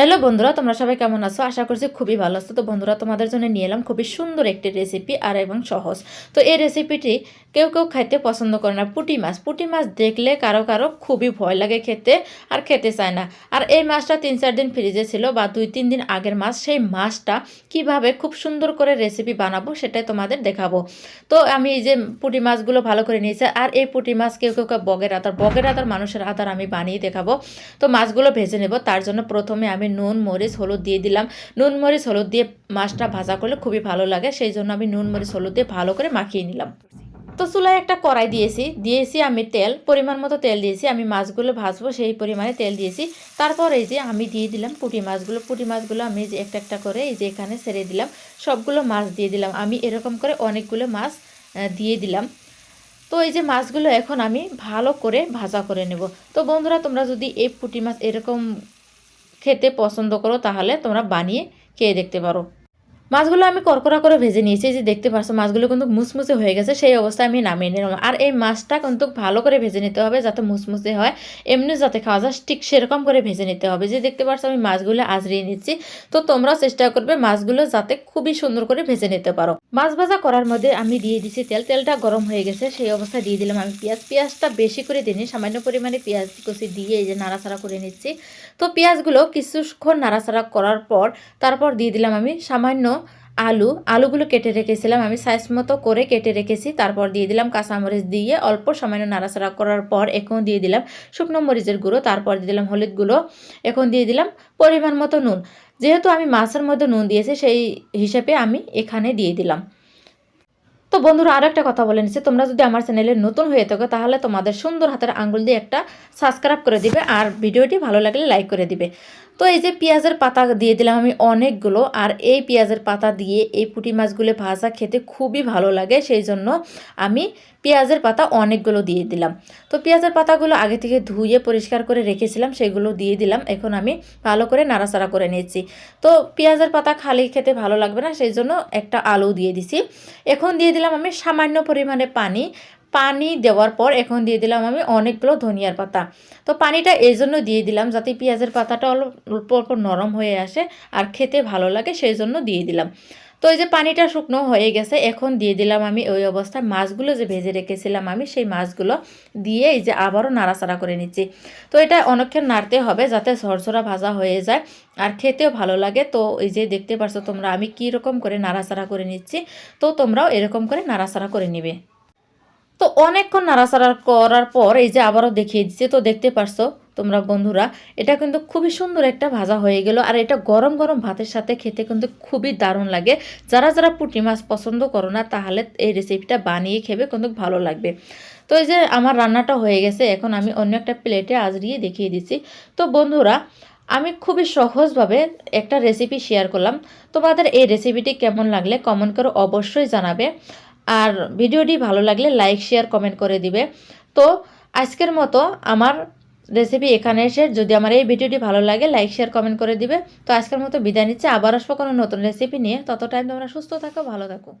Hello বন্ধুরা, তোমরা সবাই কেমন আছো? আশা করছি খুবই ভালো আছো। তো বন্ধুরা, তোমাদের জন্য নিয়ে এলাম খুবই সুন্দর একটি রেসিপি আর এবং সহজ। তো এই রেসিপিটি কেউ কেউ খাইতে পছন্দ করে না। পুঁটি মাছ। পুঁটি মাছ দেখলে কারও কারও খুবই ভয় লাগে খেতে আর খেতে চায় না। আর এই মাছটা তিন চার দিন ফ্রিজে ছিল বা দুই তিন দিন আগের মাছ, সেই মাছটা কীভাবে খুব সুন্দর করে রেসিপি বানাবো সেটাই তোমাদের দেখাবো। তো আমি এই যে পুঁটি মাছগুলো ভালো করে নিয়েছি আর এই পুঁটি মাছ কেউ কেউ কেউ বগের আদার বগের আদার মানুষের আদার আমি বানিয়ে দেখাবো। তো মাছগুলো ভেজে নেব। তার জন্য প্রথমে আমি নুন, মরিচ, হলুদ দিয়ে দিলাম। নুন, মরিচ, হলুদ দিয়ে মাছটা ভাজা করলে খুবই ভালো লাগে, সেই জন্য আমি নুন, মরিচ, হলুদ দিয়ে ভালো করে মাখিয়ে নিলাম। তো চুলায় একটা কড়াই দিয়েছি দিয়েছি আমি তেল, পরিমাণ মতো তেল দিয়েছি, আমি মাছগুলো ভাজবো, সেই পরিমাণে তেল দিয়েছি। তারপর এই যে আমি দিয়ে দিলাম পুঁটি মাছগুলো পুঁটি মাছগুলো আমি যে একটা একটা করে এই যে এখানে ছেড়ে দিলাম, সবগুলো মাছ দিয়ে দিলাম। আমি এরকম করে অনেকগুলো মাছ দিয়ে দিলাম। তো এই যে মাছগুলো এখন আমি ভালো করে ভাজা করে নেব। তো বন্ধুরা, তোমরা যদি এই পুঁটি মাছ এরকম খেতে পছন্দ করো তাহলে তোমরা বানিয়ে খেয়ে দেখতে পারো। মাছগুলো আমি করকরা করে ভেজে নিয়েছি যে দেখতে পাচ্ছ, মাছগুলো কিন্তু মুসমুসে হয়ে গেছে, সেই অবস্থায় আমি নামিয়ে নিলাম। আর এই মাছটা কিন্তু ভালো করে ভেজে নিতে হবে যাতে মুসমুসে হয়, এমনি যাতে খাওয়া যায়, ঠিক সেরকম করে ভেজে নিতে হবে। যে দেখতে পাচ্ছ, আমি মাছগুলো আজরিয়ে নিচ্ছি, তো তোমরাও চেষ্টা করবে মাছগুলো যাতে খুবই সুন্দর করে ভেজে নিতে পারো। মাছ ভাজা করার মধ্যে আমি দিয়ে দিচ্ছি তেল, তেলটা গরম হয়ে গেছে, সেই অবস্থায় দিয়ে দিলাম আমি পেঁয়াজ। পেঁয়াজটা বেশি করে দিইনি সামান্য পরিমাণে পেঁয়াজ কুচি দিয়ে এই যে নাড়াচাড়া করে নিচ্ছি। তো পেঁয়াজগুলো কিছুক্ষণ নাড়াচাড়া করার পর, তারপর দিয়ে দিলাম আমি সামান্য আলু, আলুগুলো কেটে রেখেছিলাম। আমি সাইজ মতো করে কেটে রেখেছি। তারপর দিয়ে দিলাম কাঁচামরিচ দিয়ে অল্প সময় নাড়াচাড়া করার পর এখন দিয়ে দিলাম শুকনো মরিচের গুঁড়ো। তারপর দিয়ে দিলাম হলুদ গুঁড়ো। এখন দিয়ে দিলাম পরিমাণ মতো নুন। যেহেতু আমি মাছের মধ্যে নুন দিয়েছি, সেই হিসেবে আমি এখানে দিয়ে দিলাম। তো বন্ধুরা আরও একটা কথা বলে নিচ্ছি। তোমরা যদি আমার চ্যানেলে নতুন হয়ে থাকো, তাহলে তোমাদের সুন্দর হাতের আঙ্গুল দিয়ে একটা সাবস্ক্রাইব করে দিবে আর ভিডিওটি ভালো লাগলে লাইক করে দিবে। তো এই যে পেঁয়াজের পাতা দিয়ে দিলাম আমি অনেকগুলো, আর এই পেঁয়াজের পাতা দিয়ে এই পুঁটি মাছগুলো ভাজা খেতে খুবই ভালো লাগে, সেই জন্য আমি পেঁয়াজের পাতা অনেকগুলো দিয়ে দিলাম। তো পেঁয়াজের পাতাগুলো আগে থেকে ধুয়ে পরিষ্কার করে রেখেছিলাম, সেগুলো দিয়ে দিলাম। এখন আমি ভালো করে নাড়াচাড়া করে নিয়েছি। তো পেঁয়াজের পাতা খালি খেতে ভালো লাগবে না, সেই জন্য একটা আলু দিয়ে দিছি। এখন দিয়ে দিলাম আমি সামান্য পরিমাণে পানি। পানি দেওয়ার পর এখন দিয়ে দিলাম আমি অনেকগুলো ধনিয়ার পাতা। তো পানিটা এই জন্য দিয়ে দিলাম যাতে পেঁয়াজের পাতাটা অল্প অল্প নরম হয়ে আসে আর খেতে ভালো লাগে সেই জন্য দিয়ে দিলাম। তো এই যে পানিটা শুকনো হয়ে গেছে, এখন দিয়ে দিলাম আমি ওই অবস্থায় মাছগুলো যে ভেজে রেখেছিলাম আমি, সেই মাছগুলো দিয়ে এই যে আবারও নাড়াচাড়া করে নিচ্ছি। তো এটা অনেকক্ষণ নাড়তে হবে যাতে ঝরঝরা ভাজা হয়ে যায় আর খেতেও ভালো লাগে। তো এই যে দেখতে পারছ তোমরা আমি কী রকম করে নাড়াচাড়া করে নিচ্ছি, তো তোমরাও এরকম করে নাড়াচাড়া করে নিবে। তো অনেকক্ষণ নাড়াচাড়া করার পর এই যে আবারও দেখিয়ে দিচ্ছে, তো দেখতে পারছ তোমরা বন্ধুরা, এটা কিন্তু খুবই সুন্দর একটা ভাজা হয়ে গেল আর এটা গরম গরম ভাতের সাথে খেতে কিন্তু খুবই দারুণ লাগে। যারা যারা পুঁটি মাছ পছন্দ করো না, তাহলে এই রেসিপিটা বানিয়ে খেবে কিন্তু ভালো লাগবে। তো এই যে আমার রান্নাটা হয়ে গেছে, এখন আমি অন্য একটা প্লেটে আজরিয়ে দেখিয়ে দিচ্ছি। তো বন্ধুরা, আমি খুবই সহজভাবে একটা রেসিপি শেয়ার করলাম। তোমাদের এই রেসিপিটি কেমন লাগলে কমেন্ট করে অবশ্যই জানাবে। আর ভিডিওটি ভালো লাগলে লাইক শেয়ার কমেন্ট করে দিবে। তো আজকের মতো আমার রেসিপি এখানে এসে যদি আমার এই ভিডিওটি ভালো লাগে লাইক শেয়ার কমেন্ট করে দিবে। তো আজকের মতো বিদায় নিচ্ছে। আবার আসব কোনো নতুন রেসিপি নিয়ে। তত টাইম তোমরা সুস্থ থাকো, ভালো থাকো।